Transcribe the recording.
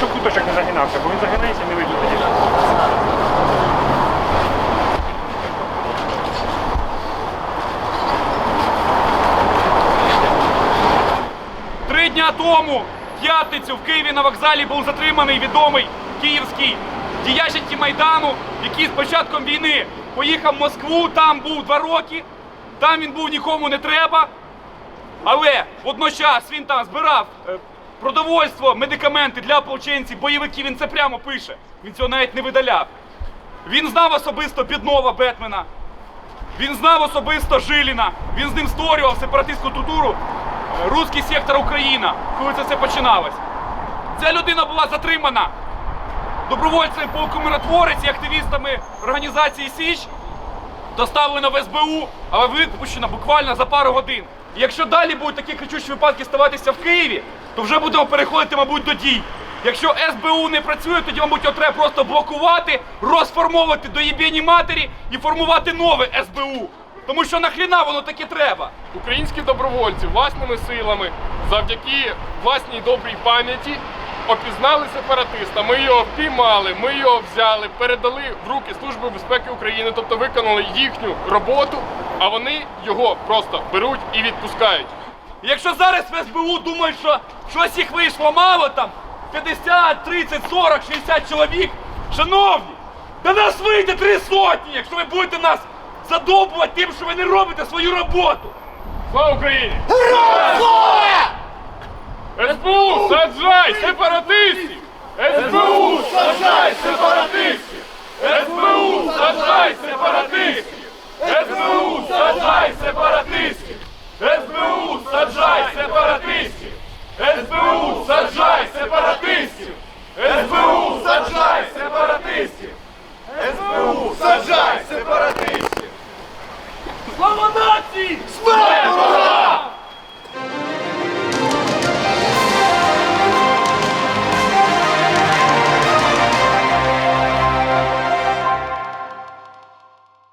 щоб куточок не загинався, бо він загинається не видно тоді. Три дня тому, в п'ятницю, в Києві на вокзалі був затриманий відомий київський діяч Майдану, який з початком війни поїхав в Москву, там був два роки, там він був нікому не треба. Але водночас він там збирав е, продовольство, медикаменти для ополченців, бойовиків, він це прямо пише. Він цього навіть не видаляв. Він знав особисто Піднова Бетмена, він знав особисто Жиліна, він з ним створював сепаратистську тутуру е, Руський сектор Україна, коли це все починалось. Ця людина була затримана добровольцями полку миротворець і активістами організації Січ, доставлена в СБУ, але випущена буквально за пару годин. Якщо далі будуть такі кричущі випадки ставатися в Києві, то вже будемо переходити, мабуть, до дій. Якщо СБУ не працює, тоді, мабуть, його треба просто блокувати, розформовувати до єбєні матері і формувати нове СБУ. Тому що нахріна воно таке треба. Українські добровольці власними силами, завдяки власній добрій пам'яті, опізнали сепаратиста. Ми його впіймали, ми його взяли, передали в руки Служби безпеки України, тобто виконали їхню роботу, а вони його просто беруть і відпускають. Якщо зараз в СБУ думають, що щось їх вийшло мало там, 50, 30, 40, 60 чоловік, шановні, та нас вийде три сотні, якщо ви будете нас задовбувати тим, що ви не робите свою роботу. Слава Україні! СБУ, саджай сепаратистів! СБУ, саджай сепаратистів! СБУ, саджай сепаратистів! СБУ, саджай сепаратистів! СБУ, саджай сепаратистів! СБУ, саджай сепаратистів! СБУ, саджай сепаратистів! СБУ, саджай сепаратистів! Слава нації! Смерть!